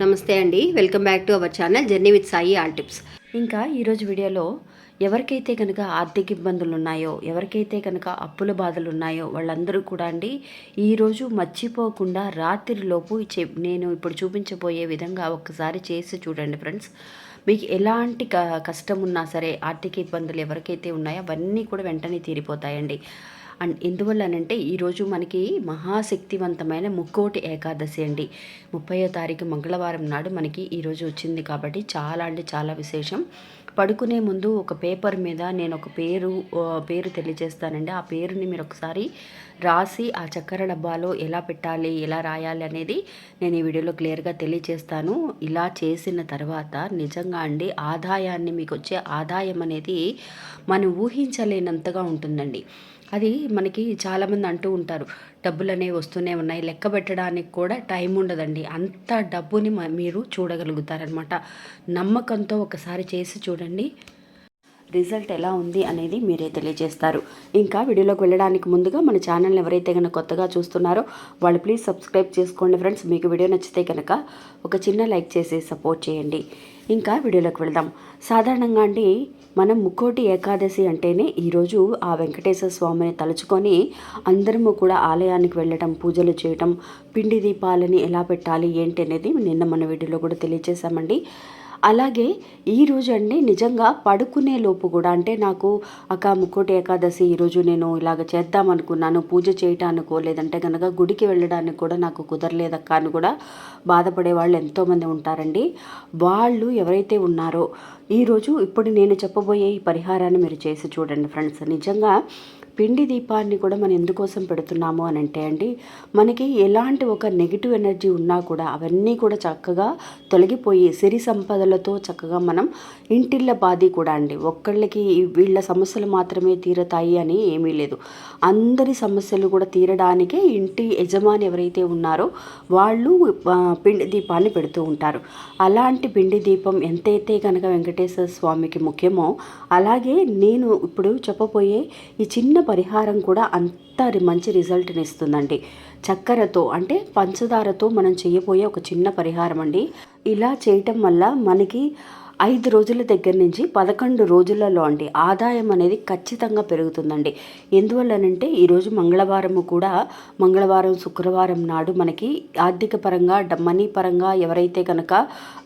నమస్తే అండి. Welcome back to our channel journey with Sai all tips. ఇంకా ఈరోజు వీడియోలో ఎవరికైతే కనుక ఆర్థిక ఇబ్బందులు ఉన్నాయో ఎవరికైతే కనుక అప్పుల బాధలు ఉన్నాయో వాళ్ళందరూ కూడా అండి ఈరోజు మర్చిపోకుండా రాత్రిలోపు నేను ఇప్పుడు చూపించబోయే విధంగా ఒక్కసారి చేసి చూడండి ఫ్రెండ్స్. మీకు ఎలాంటి క కష్టం ఉన్నా సరే ఆర్థిక ఇబ్బందులు ఎవరికైతే ఉన్నాయో అవన్నీ కూడా వెంటనే తీరిపోతాయండి. అండ్ ఎందువల్లనంటే ఈరోజు మనకి మహాశక్తివంతమైన ముక్కోటి ఏకాదశి అండి. ముప్పయో తారీఖు మంగళవారం నాడు మనకి ఈరోజు వచ్చింది కాబట్టి చాలా అంటే చాలా విశేషం. పడుకునే ముందు ఒక పేపర్ మీద నేను ఒక పేరు పేరు తెలియజేస్తానండి. ఆ పేరుని మీరు ఒకసారి రాసి ఆ చక్కెర డబ్బాలో ఎలా పెట్టాలి ఎలా రాయాలి అనేది నేను ఈ వీడియోలో క్లియర్గా తెలియజేస్తాను. ఇలా చేసిన తర్వాత నిజంగా అండి ఆదాయాన్ని మీకు వచ్చే ఆదాయం అనేది మనం ఊహించలేనంతగా ఉంటుందండి. అది మనకి చాలామంది అంటూ ఉంటారు. డబ్బులు అనేవి వస్తూనే ఉన్నాయి. లెక్క పెట్టడానికి కూడా టైం ఉండదండి. అంత డబ్బుని మీరు చూడగలుగుతారనమాట నమ్మకంతో ఒకసారి చేసి చూడండి. రిజల్ట్ ఎలా ఉంది అనేది మీరే తెలియజేస్తారు. ఇంకా వీడియోలోకి వెళ్ళడానికి ముందుగా మన ఛానల్ ఎవరైతే కనుక కొత్తగా చూస్తున్నారో వాళ్ళు ప్లీజ్ సబ్స్క్రైబ్ చేసుకోండి ఫ్రెండ్స్. మీకు వీడియో నచ్చితే కనుక ఒక చిన్న లైక్ చేసి సపోర్ట్ చేయండి. ఇంకా వీడియోలోకి వెళ్దాం. సాధారణంగా అండి మనం ముక్కోటి ఏకాదశి అంటేనే ఈరోజు ఆ వెంకటేశ్వర స్వామిని తలుచుకొని అందరము కూడా ఆలయానికి వెళ్ళటం పూజలు చేయటం పిండి దీపాలని ఎలా పెట్టాలి ఏంటి అనేది నిన్న మన వీడియోలో కూడా తెలియజేశామండి. అలాగే ఈరోజు అండి నిజంగా పడుకునే లోపు కూడా అంటే నాకు అక్క ముక్కోటి ఏకాదశి ఈరోజు నేను ఇలాగ చేద్దాం అనుకున్నాను పూజ చేయటానికో లేదంటే కనుక గుడికి వెళ్ళడానికి కూడా నాకు కుదరలేదక్క అని కూడా బాధపడే వాళ్ళు ఎంతోమంది ఉంటారండి. వాళ్ళు ఎవరైతే ఉన్నారో ఈరోజు ఇప్పుడు నేను చెప్పబోయే ఈ పరిహారాన్ని మీరు చేసి చూడండి ఫ్రెండ్స్. నిజంగా పిండి దీపాన్ని కూడా మనం ఎందుకోసం పెడుతున్నాము అని అంటే అండి మనకి ఎలాంటి ఒక నెగిటివ్ ఎనర్జీ ఉన్నా కూడా అవన్నీ కూడా చక్కగా తొలగిపోయి సిరి సంపదలతో చక్కగా మనం ఇంటిళ్ళ బాధి కూడా అండి. ఒక్కళ్ళకి వీళ్ళ సమస్యలు మాత్రమే తీరతాయి అని ఏమీ లేదు. అందరి సమస్యలు కూడా తీరడానికే ఇంటి యజమాని ఎవరైతే ఉన్నారో వాళ్ళు పిండి దీపాన్ని పెడుతూ ఉంటారు. అలాంటి పిండి దీపం ఎంతైతే కనుక వెంకటేశ్వర స్వామికి ముఖ్యమో అలాగే నేను ఇప్పుడు చెప్పబోయే ఈ చిన్న పరిహారం కూడా అంత మంచి రిజల్ట్ని ఇస్తుందండి చక్కెరతో అంటే పంచదారతో మనం చేయబోయే ఒక చిన్న పరిహారం అండి ఇలా చేయటం వల్ల మనకి ఐదు రోజుల దగ్గర నుంచి పదకొండు రోజులలో అండి ఆదాయం అనేది ఖచ్చితంగా పెరుగుతుందండి. ఎందువల్లనంటే ఈరోజు మంగళవారము కూడా మంగళవారం శుక్రవారం నాడు మనకి ఆర్థిక పరంగా మనీ పరంగా ఎవరైతే కనుక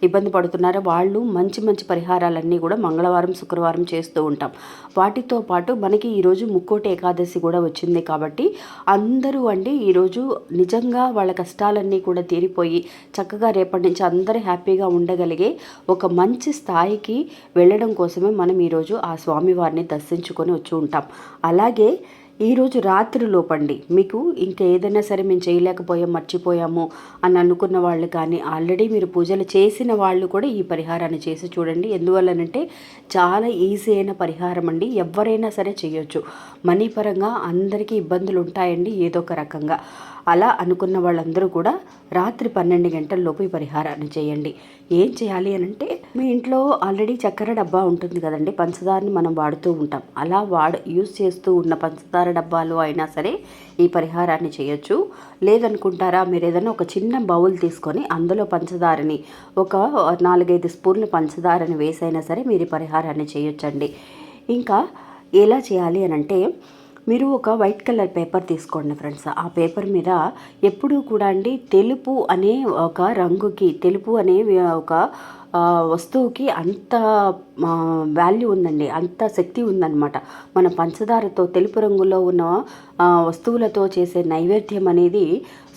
ఇబ్బంది పడుతున్నారో వాళ్ళు మంచి మంచి పరిహారాలన్నీ కూడా మంగళవారం శుక్రవారం చేస్తూ ఉంటాం. వాటితో పాటు మనకి ఈరోజు ముక్కోటి ఏకాదశి కూడా వచ్చింది కాబట్టి అందరూ అండి ఈరోజు నిజంగా వాళ్ళ కష్టాలన్నీ కూడా తీరిపోయి చక్కగా రేపటి నుంచి అందరూ హ్యాపీగా ఉండగలిగే ఒక మంచి స్థాయికి వెళ్ళడం కోసమే మనం ఈరోజు ఆ స్వామివారిని దర్శించుకొని వచ్చి ఉంటాం. అలాగే ఈరోజు రాత్రి లోపండి మీకు ఇంకా ఏదైనా సరే మేము చేయలేకపోయాం మర్చిపోయాము అని అనుకున్న వాళ్ళు కానీ ఆల్రెడీ మీరు పూజలు చేసిన వాళ్ళు కూడా ఈ పరిహారాన్ని చేసి చూడండి. ఎందువల్లనంటే చాలా ఈజీ అయిన పరిహారం అండి. ఎవరైనా సరే చేయొచ్చు. మనీ పరంగా అందరికీ ఇబ్బందులు ఉంటాయండి ఏదో ఒక రకంగా. అలా అనుకున్న వాళ్ళందరూ కూడా రాత్రి పన్నెండు గంటల లోపు ఈ పరిహారాన్ని చేయండి. ఏం చేయాలి అని అంటే మీ ఇంట్లో ఆల్రెడీ చక్కెర డబ్బా ఉంటుంది కదండి పంచదారని మనం వాడుతూ ఉంటాం. అలా వాడ యూస్ చేస్తూ ఉన్న పంచదార డబ్బాలు అయినా సరే ఈ పరిహారాన్ని చేయొచ్చు. లేదనుకుంటారా మీరు ఏదైనా ఒక చిన్న బౌల్ తీసుకొని అందులో పంచదారని ఒక నాలుగైదు స్పూన్లు పంచదారని వేసైనా సరే మీరు ఈ పరిహారాన్ని చేయొచ్చండి. ఇంకా ఎలా చేయాలి అని అంటే మీరు ఒక వైట్ కలర్ పేపర్ తీసుకోండి ఫ్రెండ్స్. ఆ పేపర్ మీద ఎప్పుడూ కూడా అండి తెలుపు అనే ఒక రంగుకి తెలుపు అనే ఒక వస్తువుకి అంత వాల్యూ ఉందండి. అంత శక్తి ఉందన్నమాట. మన పంచదారతో తెలుపు రంగులో ఉన్న వస్తువులతో చేసే నైవేద్యం అనేది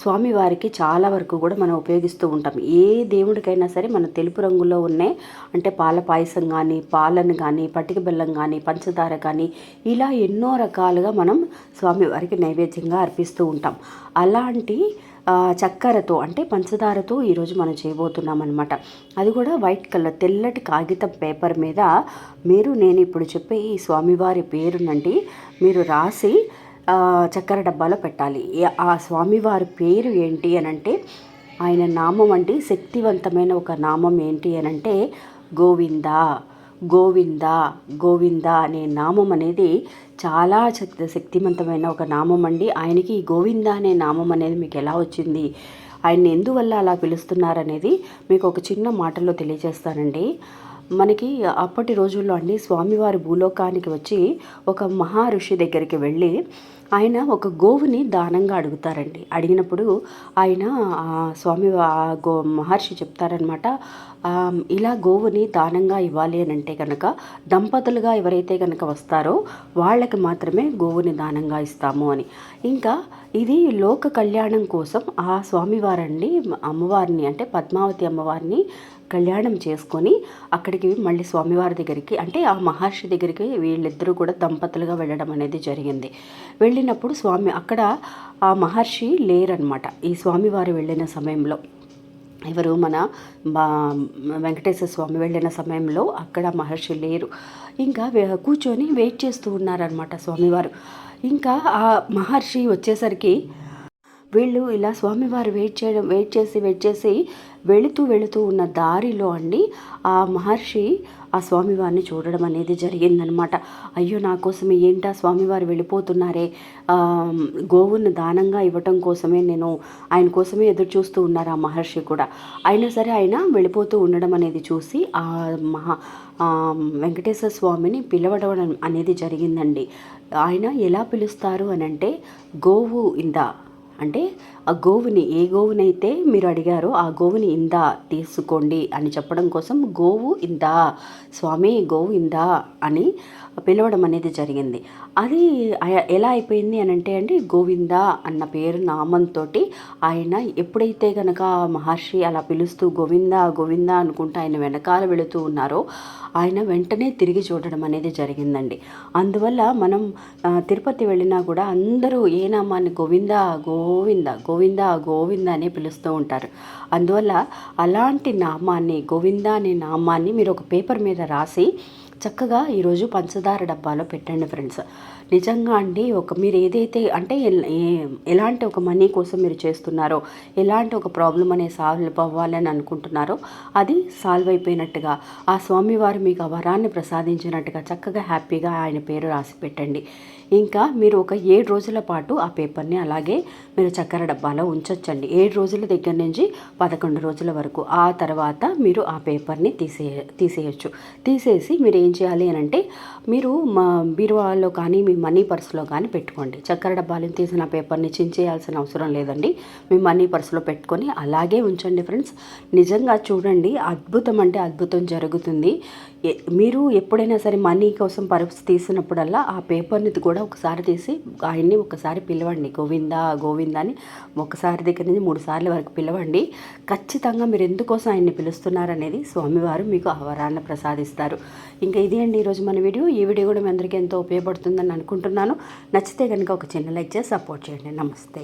స్వామివారికి చాలా వరకు కూడా మనం ఉపయోగిస్తూ ఉంటాం. ఏ దేవుడికైనా సరే మన తెలుపు రంగులో ఉన్నాయి అంటే పాల పాయసం కానీ పాలను కానీ పట్టిక బెల్లం కానీ పంచదార కానీ ఇలా ఎన్నో రకాలుగా మనం స్వామివారికి నైవేద్యంగా అర్పిస్తూ ఉంటాం. అలాంటి చక్కెరతో అంటే పంచదారతో ఈరోజు మనం చేయబోతున్నాం అనమాట అది కూడా వైట్ కలర్ తెల్లటి కాగితం పేపర్ మీద. మీరు నేను ఇప్పుడు చెప్పే ఈ స్వామివారి పేరునండి మీరు రాసి చక్కెర డబ్బాలో పెట్టాలి. ఆ స్వామివారి పేరు ఏంటి అని అంటే ఆయన నామం అండి శక్తివంతమైన ఒక నామం ఏంటి అని అంటే గోవిందా. గోవింద గోవింద అనే నామం అనేది చాలా శక్తి శక్తివంతమైన ఒక నామం అండి. ఆయనకి ఈ గోవింద అనే నామం అనేది మీకు ఎలా వచ్చింది ఆయన్ని ఎందువల్ల అలా పిలుస్తున్నారనేది మీకు ఒక చిన్న మాటలో తెలియజేస్తానండి. మనకి అప్పటి రోజుల్లో అండి స్వామివారి భూలోకానికి వచ్చి ఒక మహా ఋషి దగ్గరికి వెళ్ళి ఆయన ఒక గోవుని దానంగా అడుగుతారండి. అడిగినప్పుడు ఆయన స్వామి గో మహర్షి చెప్తారనమాట ఇలా గోవుని దానంగా ఇవ్వాలి అని అంటే కనుక దంపతులుగా ఎవరైతే కనుక వస్తారో వాళ్ళకి మాత్రమే గోవుని దానంగా ఇస్తాము అని. ఇంకా ఇది లోక కళ్యాణం కోసం ఆ స్వామివారండి అమ్మవారిని అంటే పద్మావతి అమ్మవారిని కళ్యాణం చేసుకొని అక్కడికి మళ్ళీ స్వామివారి దగ్గరికి అంటే ఆ మహర్షి దగ్గరికి వీళ్ళిద్దరూ కూడా దంపతులుగా వెళ్ళడం అనేది జరిగింది. వెళ్ళినప్పుడు స్వామి అక్కడ ఆ మహర్షి లేరనమాట ఈ స్వామివారు వెళ్ళిన సమయంలో ఎవరు మన బా వెంకటేశ్వర స్వామి వెళ్ళిన సమయంలో అక్కడ మహర్షి లేరు. ఇంకా కూర్చొని వెయిట్ చేస్తూ ఉన్నారనమాట స్వామివారు. ఇంకా ఆ మహర్షి వచ్చేసరికి వీళ్ళు ఇలా స్వామివారు వెయిట్ చేయడం వెయిట్ చేసి వెయిట్ చేసి వెళుతూ వెళుతూ ఉన్న దారిలో అండి ఆ మహర్షి ఆ స్వామివారిని చూడడం అనేది జరిగిందనమాట. అయ్యో నా కోసం ఏంటా స్వామివారు వెళ్ళిపోతున్నారే? గోవుని దానంగా ఇవ్వటం కోసమే నేను ఆయన కోసమే ఎదురు చూస్తూ ఉన్నారు ఆ మహర్షి కూడా. అయినా సరే ఆయన వెళ్ళిపోతూ ఉండడం అనేది చూసి ఆ మహా వెంకటేశ్వర స్వామిని పిలవడం అనేది జరిగిందండి. ఆయన ఎలా పిలుస్తారు అని అంటే గోవు ఇందా అంటే ఆ గోవుని ఏ గోవునైతే మీరు అడిగారో ఆ గోవుని ఇందా తీసుకోండి అని చెప్పడం కోసం గోవు ఇందా స్వామి గోవు ఇందా అని పిలవడం అనేది జరిగింది. అది ఎలా అయిపోయింది అని అంటే అండి గోవింద అన్న పేరు నామంతో ఆయన ఎప్పుడైతే కనుక మహర్షి అలా పిలుస్తూ గోవింద గోవింద అనుకుంటూ ఆయన వెనకాల వెళుతూ ఉన్నారో ఆయన వెంటనే తిరిగి చూడడం అనేది జరిగిందండి. అందువల్ల మనం తిరుపతి వెళ్ళినా కూడా అందరూ ఏ నామాన్ని గోవింద గోవింద గోవింద గోవింద అనే పిలుస్తూ ఉంటారు. అందువల్ల అలాంటి నామాన్ని గోవింద అనే నామాన్ని మీరు ఒక పేపర్ మీద రాసి చక్కగా ఈరోజు పంచదార డబ్బాలో పెట్టండి ఫ్రెండ్స్. నిజంగా అండి ఒక మీరు ఏదైతే అంటే ఎలాంటి ఒక మనీ కోసం మీరు చేస్తున్నారో ఎలాంటి ఒక ప్రాబ్లం అనే సాల్వ్ అవ్వాలని అనుకుంటున్నారో అది సాల్వ్ అయిపోయినట్టుగా ఆ స్వామివారు మీకు ఆ వరాన్ని ప్రసాదించినట్టుగా చక్కగా హ్యాపీగా ఆయన పేరు రాసి పెట్టండి. ఇంకా మీరు ఒక ఏడు రోజుల పాటు ఆ పేపర్ని అలాగే మీరు చక్కెర డబ్బాలో ఉంచొచ్చండి. ఏడు రోజుల దగ్గర నుంచి పదకొండు రోజుల వరకు. ఆ తర్వాత మీరు ఆ పేపర్ని తీసే తీసేయచ్చు. తీసేసి మీరు ఏం చేయాలి అని అంటే మీరు మా బీరువాలో కానీ మీ మనీ పర్సులో కానీ పెట్టుకోండి. చక్కెర డబ్బాలను తీసిన పేపర్ని చించేయాల్సిన అవసరం లేదండి. మీ మనీ పర్సులో పెట్టుకొని అలాగే ఉంచండి ఫ్రెండ్స్. నిజంగా చూడండి అద్భుతం అంటే అద్భుతం జరుగుతుంది. మీరు ఎప్పుడైనా సరే మనీ కోసం పర్స్ తీసినప్పుడల్లా ఆ పేపర్ని కూడా కూడా ఒకసారి తీసి ఆయన్ని ఒకసారి పిలవండి. గోవింద గోవింద అని ఒకసారి దగ్గర నుంచి మూడు సార్లు వరకు పిలవండి. ఖచ్చితంగా మీరు ఎందుకోసం ఆయన్ని పిలుస్తున్నారనేది స్వామివారు మీకు ఆవరాన్ని ప్రసాదిస్తారు. ఇంకా ఇది అండి ఈరోజు మన వీడియో. ఈ వీడియో కూడా మీ అందరికీ ఎంతో ఉపయోగపడుతుందని అనుకుంటున్నాను. నచ్చితే కనుక ఒక చిన్న లైక్ చేసి సపోర్ట్ చేయండి. నమస్తే.